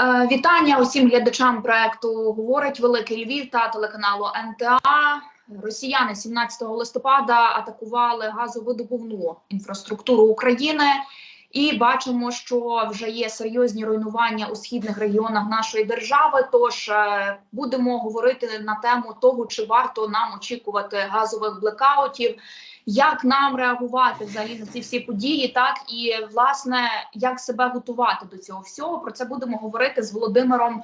Е, Вітання усім глядачам проекту Говорить Великий Львів та телеканалу НТА. Росіяни 17 листопада атакували газовидобувну інфраструктуру України, і бачимо, що вже є серйозні руйнування у східних регіонах нашої держави. Тож е, будемо говорити на тему того, чи варто нам очікувати газових блекаутів, як нам реагувати взагалі на ці всі події, так і власне як себе готувати до цього всього. Про це будемо говорити з Володимиром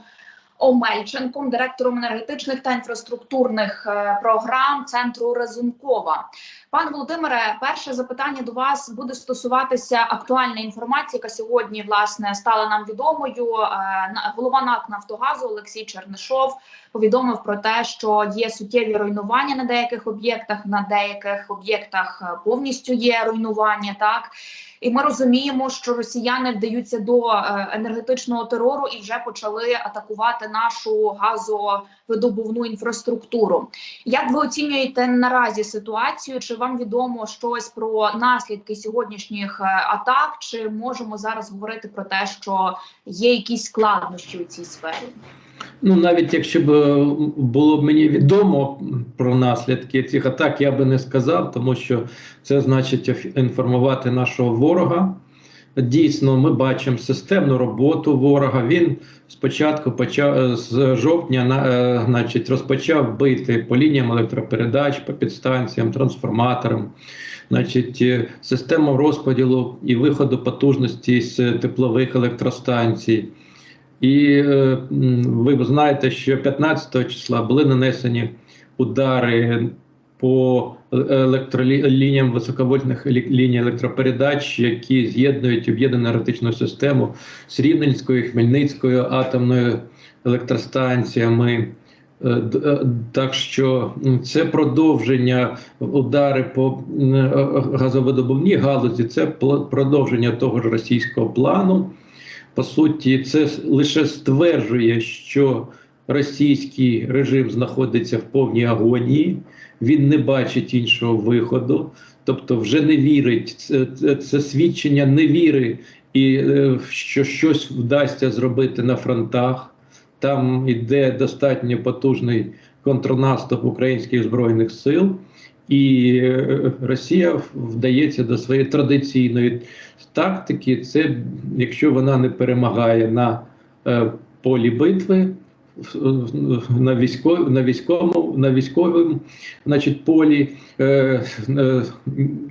Омельченком, директором енергетичних та інфраструктурних е, програм центру Разумкова. Пане Володимире, перше запитання до вас буде стосуватися актуальної інформації, яка сьогодні власне стала нам відомою. Е, Голова НАК Нафтогазу Олексій Чернишов повідомив про те, що є суттєві руйнування на деяких об'єктах, на деяких об'єктах е, повністю є руйнування. Так і ми розуміємо, що росіяни вдаються до е, енергетичного терору і вже почали атакувати нашу газовидобувну інфраструктуру. Як ви оцінюєте наразі ситуацію? Чи вам відомо щось про наслідки сьогоднішніх е, атак? Чи можемо зараз говорити про те, що є якісь складнощі у цій сфері? Ну, навіть якщо б е, було б мені відомо про наслідки цих атак, я би не сказав, тому що це значить інформувати нашого ворога. Дійсно, ми бачимо системну роботу ворога. Він спочатку почав е, з жовтня, на- е, значить, розпочав бити по лініям електропередач, по підстанціям, трансформаторам. Значить, е, систему розподілу і виходу потужності з теплових електростанцій. І ви знаєте, що 15 числа були нанесені удари по електролініям високовольтних ліній електропередач, які з'єднують об'єднану енергетичну систему з Рівненською, Хмельницькою атомною електростанціями. Е, е, Так що це продовження удари по е, газовидобувній галузі, це продовження того ж російського плану. По суті, це лише стверджує, що російський режим знаходиться в повній агонії, він не бачить іншого виходу, тобто вже не вірить. Це, це, свідчення невіри, і е, що щось вдасться зробити на фронтах. Там іде достатньо потужний контрнаступ українських збройних сил, і е, Росія вдається до своєї традиційної тактики. Це якщо вона не перемагає на е, полі битви. На військовому на військовому на військовому значить, полі, е, е,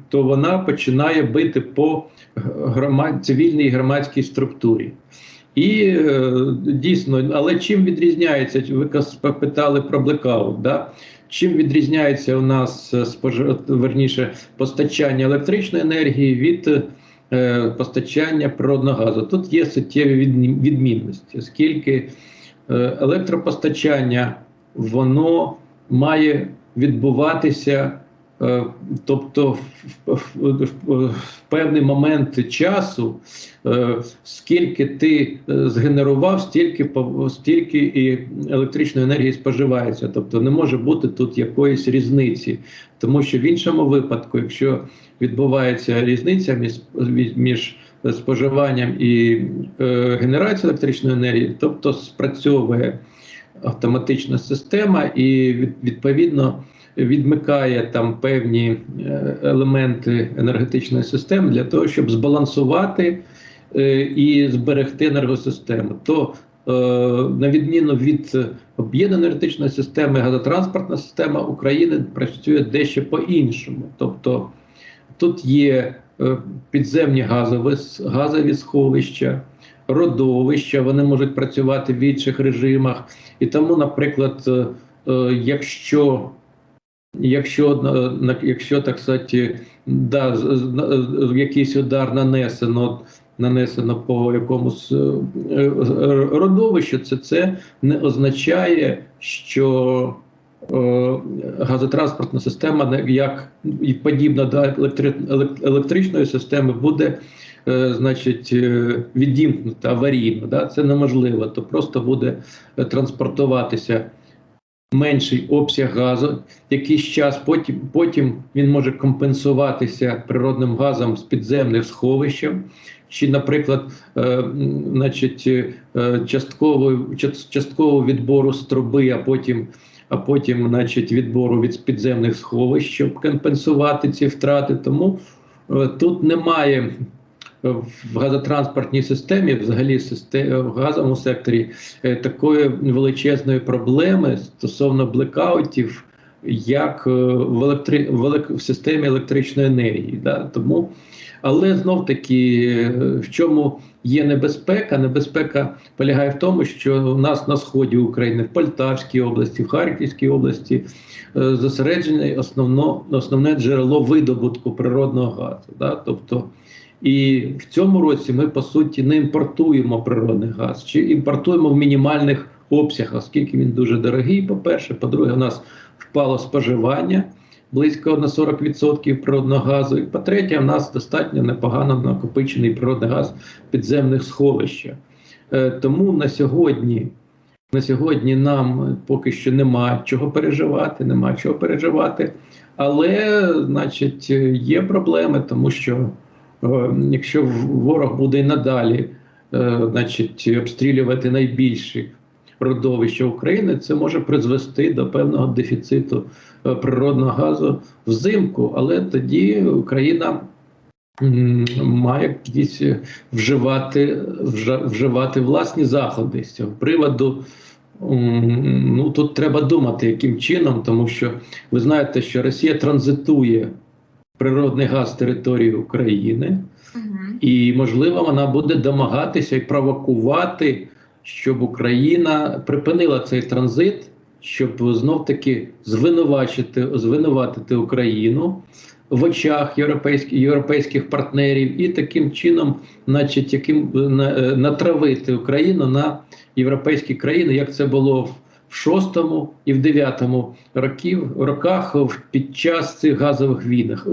то вона починає бити по громад, цивільній громадській структурі. І е, дійсно, але чим відрізняється? Ви питали про блекаут, да? Чим відрізняється у нас е, верніше постачання електричної енергії від е, постачання природного газу? Тут є суттєві відмінності, оскільки електропостачання воно має відбуватися. е, Тобто в, певний момент часу, е, скільки ти е, згенерував, стільки стільки і електричної енергії споживається. Тобто не може бути тут якоїсь різниці, тому що в іншому випадку, якщо відбувається різниця між, між споживанням і е, генерацією електричної енергії, тобто спрацьовує автоматична система і відповідно відмикає там певні е, елементи енергетичної системи для того, щоб збалансувати е, і зберегти енергосистему. То е, на відміну від об'єднаної енергетичної системи, газотранспортна система України працює дещо по-іншому. Тобто тут є підземні газові, газові сховища, родовища, вони можуть працювати в інших режимах. І тому, наприклад, е, е, якщо Якщо, е, якщо так сказати, да, е, якийсь удар нанесено, нанесено по якомусь е, е, родовищу, це, це не означає, що е, газотранспортна система, як і подібна до електри, електричної системи, буде е, значить, е, відімкнута аварійно. Да? Це неможливо, то просто буде е, транспортуватися менший обсяг газу, якийсь час, потім, потім він може компенсуватися природним газом з підземних сховищем. чи, наприклад, е, значить, е, частково, част- частково відбору з труби, а потім, а потім, значить, відбору від підземних сховищ, щоб компенсувати ці втрати. Тому е, тут немає е, в газотранспортній системі, взагалі систе- в газовому секторі, е, такої величезної проблеми стосовно блекаутів, як е, в, електри... в, системі електричної енергії. Да? Тому, але знов таки, е, в чому є небезпека? Небезпека полягає в тому, що у нас на сході України, в Полтавській області, в Харківській області е, зосереджене основно, основне джерело видобутку природного газу. Да? Тобто, і в цьому році ми по суті не імпортуємо природний газ, чи імпортуємо в мінімальних обсягах, оскільки він дуже дорогий. По-перше, по-друге, у нас впало споживання близько на 40% природного газу. І по-третє, у нас достатньо непогано накопичений природний газ в підземних сховищах. Е, тому на сьогодні. На сьогодні нам поки що нема чого переживати, нема чого переживати. Але, значить, є проблеми, тому що е, якщо ворог буде і надалі е, значить, обстрілювати найбільші родовища України, це може призвести до певного дефіциту е, природного газу взимку, але тоді Україна має якісь вживати, вживати власні заходи з цього приводу. Ну тут треба думати, яким чином, тому що ви знаєте, що Росія транзитує природний газ території України, Мгм. і можливо вона буде домагатися і провокувати, щоб Україна припинила цей транзит, щоб знов таки звинувачити, звинуватити Україну в очах європейських європейських партнерів, і таким чином, значить, яким на- е, натравити Україну на європейські країни, як це було в в шостому і в дев'ятому років роках під час цих газових війнах. е,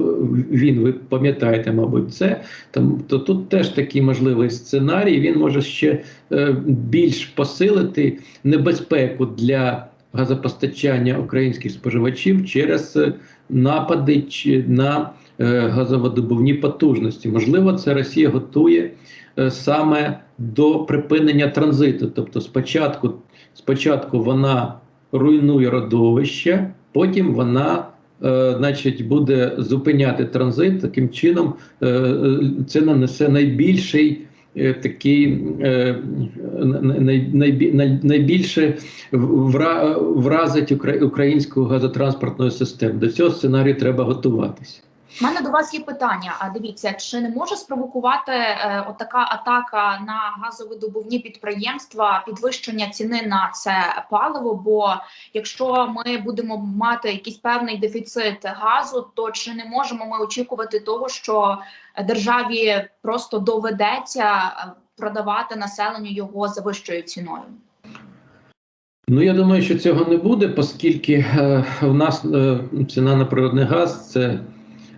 Він ви пам'ятаєте, мабуть, це там то тут теж такий можливий сценарій. Він може ще е, більш посилити небезпеку для газопостачання українських споживачів через е, напади на е, газоводобувні потужності. Можливо, це Росія готує саме до припинення транзиту. Тобто, спочатку, спочатку вона руйнує родовище, потім вона. е, Значить, буде зупиняти транзит. Таким чином, е, е, це нанесе найбільший е, такий е, най- най- найбільше вра- вразить укра- українську газотранспортну систему. До цього сценарію треба готуватися. У мене до вас є питання. А дивіться, чи не може спровокувати е, отака атака на газовидобувні підприємства підвищення ціни на це паливо? Бо якщо ми будемо мати якийсь певний дефіцит газу, то чи не можемо ми очікувати того, що державі просто доведеться е, продавати населенню його за вищою ціною? Ну я думаю, що цього не буде, оскільки е, в нас е, ціна на природний газ це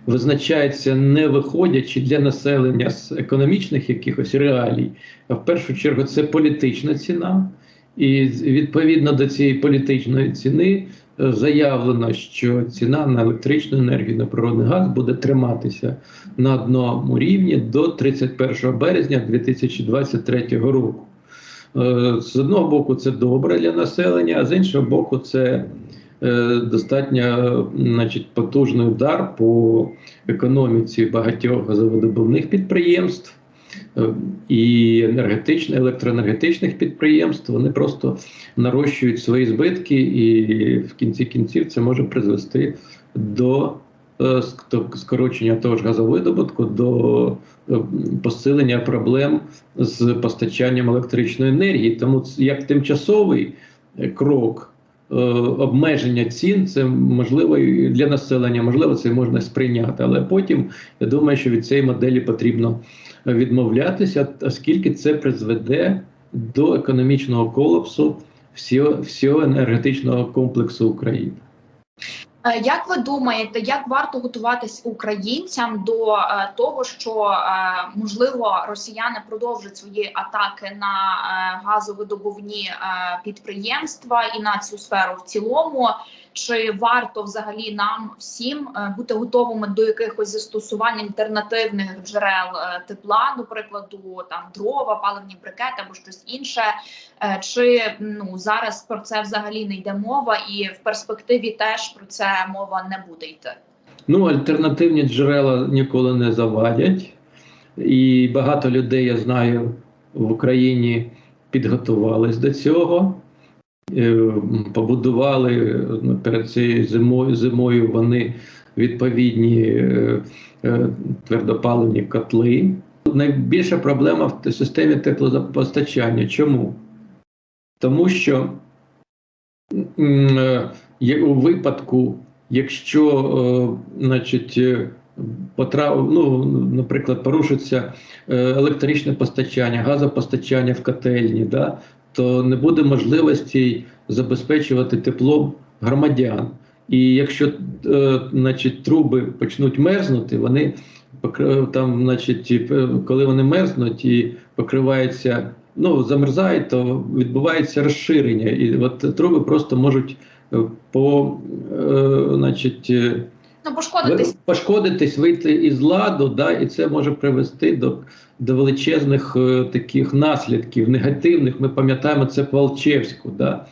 визначається не виходячи для населення з економічних якихось реалій, а в першу чергу це політична ціна, і відповідно до цієї політичної ціни е, заявлено, що ціна на електричну енергію на природний газ буде триматися на одному рівні до 31 березня 2023 року. Е, З одного боку, це добре для населення, а з іншого боку, це достатньо значить, потужний удар по економіці багатьох газовидобувних підприємств е, і енергетичних, електроенергетичних підприємств. Вони просто нарощують свої збитки, і в кінці кінців це може призвести до е, скорочення того ж газовидобутку, до е, посилення проблем з постачанням електричної енергії. Тому як тимчасовий е, крок е, обмеження цін, це можливо для населення, можливо, це можна сприйняти. Але потім я думаю, що від цієї моделі потрібно відмовлятися, оскільки це призведе до економічного колапсу всього, всього енергетичного комплексу України. Е, Як ви думаєте, як варто готуватись українцям до е, того, що е, можливо росіяни продовжать свої атаки на газовидобувні підприємства і на цю сферу в цілому? Чи варто взагалі нам всім е, бути готовими до якихось застосувань альтернативних джерел е, тепла, до прикладу, там дрова, паливні брикети або щось інше, Е, чи ну зараз про це взагалі не йде мова, і в перспективі теж про це мова не буде йти. Ну, альтернативні джерела ніколи не завадять. І багато людей, я знаю, в Україні підготувались до цього. Е, Побудували ну, перед цією зимою, зимою вони відповідні е, е, твердопаливні котли. Найбільша проблема в системі теплопостачання. Чому? Тому що у випадку, якщо значить, ну, наприклад, порушиться електричне постачання, газопостачання в котельні, да, то не буде можливості забезпечувати теплом громадян. І якщо е, значить, труби почнуть мерзнути, вони там, значить, е, коли вони мерзнуть і покриваються, ну замерзають, то відбувається розширення, і от труби просто можуть е, по, е, значить, е, пошкодитись пошкодитись, вийти із ладу, да, і це може привести до, до величезних е, таких наслідків негативних. Ми пам'ятаємо це по Алчевську. Да.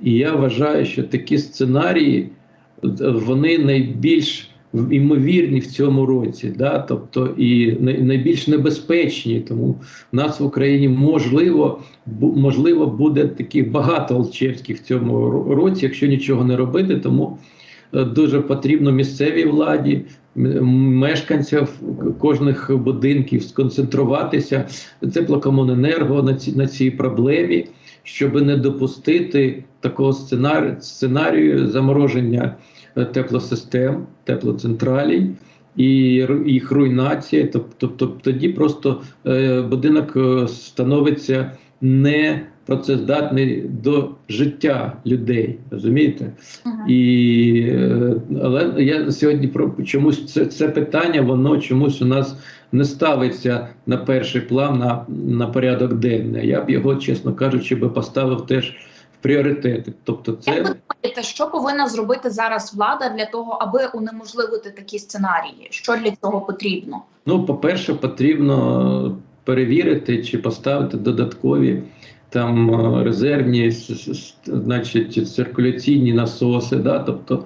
І я вважаю, що такі сценарії вони найбільш імовірні в цьому році, да, тобто і найбільш небезпечні. Тому в нас в Україні можливо, бу- можливо буде таких багато Алчевських в цьому році, якщо нічого не робити. Тому дуже потрібно місцевій владі, мешканцям кожних будинків сконцентруватися теплокомуненерго на ці на цій проблемі, щоб не допустити такого сценарію, сценарію замороження е, теплосистем, теплоцентралей. І їх руйнація, тобто, тобто тоді просто е, будинок е, становиться не працездатний до життя людей, розумієте? Мгм. І, е, але я сьогодні про чомусь це, це питання, воно чомусь у нас не ставиться на перший план на, на порядок денний. Я б його, чесно кажучи, би поставив теж в пріоритети. Тобто, Як це ви думаєте, що повинна зробити зараз влада для того, аби унеможливити такі сценарії? Що для цього потрібно? ну, по-перше, потрібно перевірити чи поставити додаткові там е, резервні значить, циркуляційні насоси. Да? Тобто,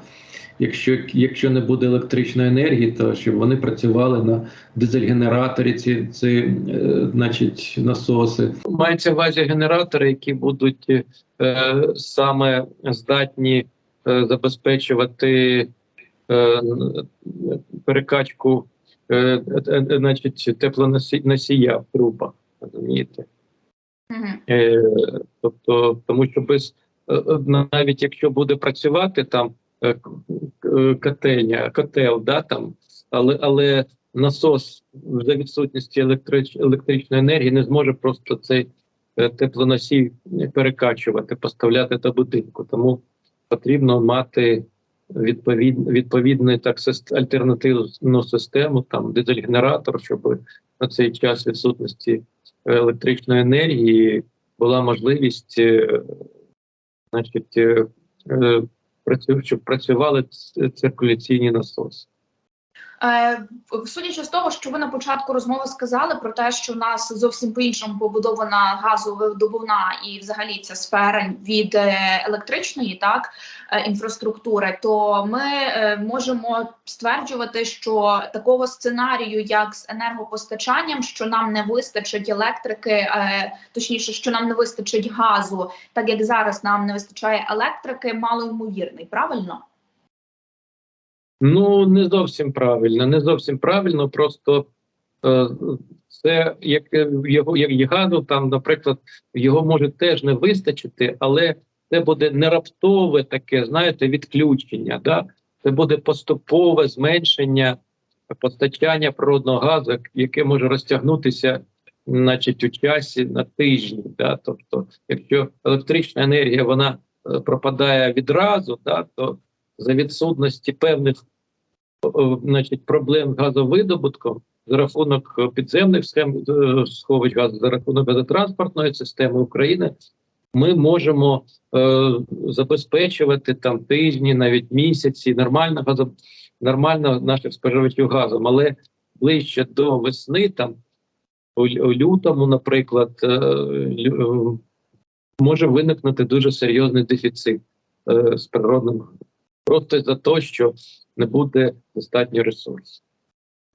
якщо, якщо не буде електричної енергії, то щоб вони працювали на дизель-генераторі, ці, ці е, значить, насоси. Мається в увазі генератори, які будуть е, саме здатні е, забезпечувати е, перекачку е, е, е, значить, теплоносія в трубах. Розумієте? Мгм. Е, тобто, тому що без навіть якщо буде працювати там котельня, котел, да, там, але, але насос за відсутності електрич, електричної енергії не зможе просто цей теплоносій перекачувати, поставляти до будинку. Тому потрібно мати відповід, відповідний так альтернативну систему, там дизель-генератор, щоб на цей час відсутності електричної енергії була можливість, е, значить, е, е, працю- щоб працювали циркуляційні насоси. Е, судячи з того, що ви на початку розмови сказали про те, що в нас зовсім по-іншому побудована газовидобувна і взагалі ця сфера від е, електричної так е, інфраструктури, то ми можемо стверджувати, що такого сценарію, як з енергопостачанням, що нам не вистачить електрики, точніше, що нам не вистачить газу, так як зараз нам не вистачає електрики, малоймовірний, правильно? Ну не зовсім правильно, не зовсім правильно. Просто е, це як е, його як є газу, там, наприклад, його може теж не вистачити, але це буде не раптове таке, знаєте, відключення. Да? Це буде поступове зменшення постачання природного газу, яке може розтягнутися, значить, у часі на тижні. Да? Тобто, якщо електрична енергія вона е, пропадає відразу, да, то за відсутності певних значить, проблем з газовидобутком за рахунок е, підземних схем е, сховищ газу, за рахунок газотранспортної системи України, ми можемо е, забезпечувати там тижні, навіть місяці нормально газо, нормально наших споживачів газом, але ближче до весни, там у, лютому, наприклад, е, е, може виникнути дуже серйозний дефіцит е, з природним газом. Просто за те, що не буде достатньо ресурсів.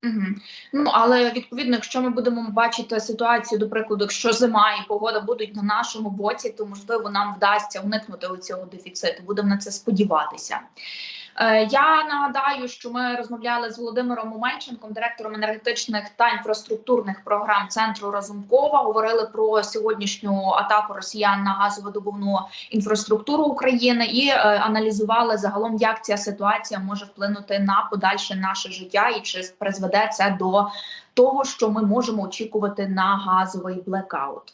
Угу. Ну але відповідно, якщо ми будемо бачити ситуацію, до прикладу, якщо зима і погода будуть на нашому боці, то можливо нам вдасться уникнути цього дефіциту. Будемо на це сподіватися. Е, Я нагадаю, що ми розмовляли з Володимиром Умельченком, директором енергетичних та інфраструктурних програм центру Разумкова. Говорили про сьогоднішню атаку росіян на газовидобувну інфраструктуру України і е, аналізували загалом, як ця ситуація може вплинути на подальше наше життя, і чи призведе це до того, що ми можемо очікувати на газовий блекаут.